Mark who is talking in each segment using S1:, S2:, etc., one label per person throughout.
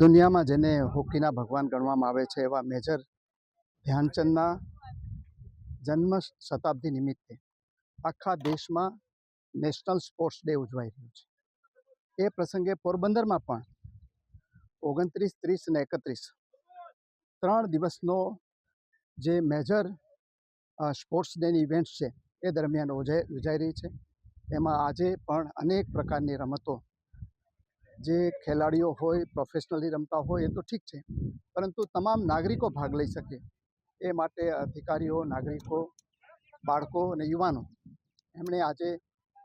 S1: દુનિયામાં જેને હોકીના ભગવાન ગણવામાં આવે છે એવા મેજર ધ્યાનચંદના જન્મ શતાબ્દી નિમિત્તે આખા દેશમાં નેશનલ સ્પોર્ટ્સ ડે ઉજવાઈ રહ્યો છે. એ પ્રસંગે પોરબંદરમાં પણ ઓગણત્રીસ, ત્રીસ અને એકત્રીસ ત્રણ દિવસનો જે મેજર સ્પોર્ટ્સ ડેની ઇવેન્ટ્સ છે એ દરમિયાન યોજાઈ રહી છે. એમાં આજે પણ અનેક પ્રકારની રમતો જે ખેલાડીઓ હોય પ્રોફેશનલી રમતા હોય એ તો ઠીક છે. પરંતુ તમામ નાગરિકો ભાગ લઈ શકે. એ માટે અધિકારીઓ, નાગરિકો, બાળકો અને યુવાનો, એમણે આજે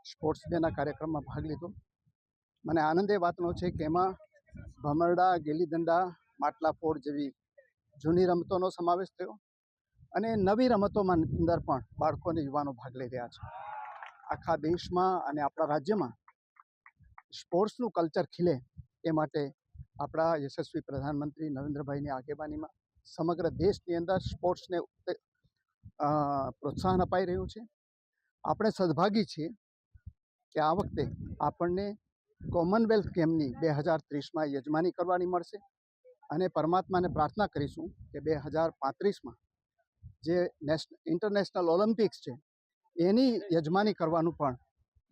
S1: સ્પોર્ટ્સ ડેના કાર્યક્રમમાં ભાગ લીધો. મને આનંદ એ વાતનો છે કે એમાં ભમરડા ગિલ્લીદંડા માટલા ફોડ જેવી જૂની રમતોનો સમાવેશ થયો અને નવી રમતોમાં અંદર પણ બાળકો અને યુવાનો ભાગ લઈ રહ્યા છે. આખા દેશમાં અને આપણા રાજ્યમાં સ્પોર્ટ્સનું કલ્ચર ખીલે એ માટે આપણા યશસ્વી પ્રધાનમંત્રી નરેન્દ્રભાઈની આગેવાનીમાં સમગ્ર દેશની અંદર સ્પોર્ટ્સને પ્રોત્સાહન અપાઈ રહ્યું છે. આપણે સદભાગી છીએ કે આ વખતે આપણને કોમનવેલ્થ ગેમની બે હજાર ત્રીસમાં યજમાની કરવાની મળશે અને પરમાત્માને પ્રાર્થના કરીશું કે બે હજાર પાંત્રીસમાં જે નેશ, ઇન્ટરનેશનલ ઓલિમ્પિક્સ છે એની યજમાની કરવાનું પણ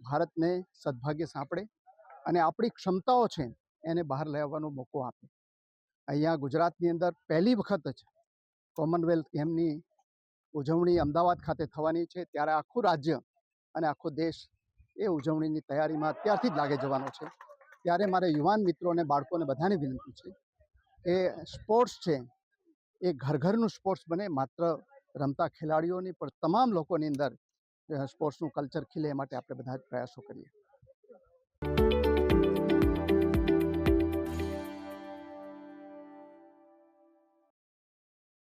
S1: ભારતને સદભાગ્ય સાંપડે અને આપણી ક્ષમતાઓ છે એને બહાર લાવવાનો મોકો આપે. અહીંયા ગુજરાતની અંદર પહેલી વખત જ કોમનવેલ્થ ગેમની ઉજવણી અમદાવાદ ખાતે થવાની છે. ત્યારે આખું રાજ્ય અને આખો દેશ એ ઉજવણીની તૈયારીમાં અત્યારથી જ લાગે જવાનો છે. ત્યારે મારે યુવાન મિત્રો અને બાળકોને બધાને વિનંતી છે કે સ્પોર્ટ્સ છે, એ ઘર ઘરનું સ્પોર્ટ્સ બને, માત્ર રમતા ખેલાડીઓની પણ તમામ લોકોની અંદર સ્પોર્ટ્સનું કલ્ચર ખીલે એ માટે આપણે બધા જ પ્રયાસો કરીએ.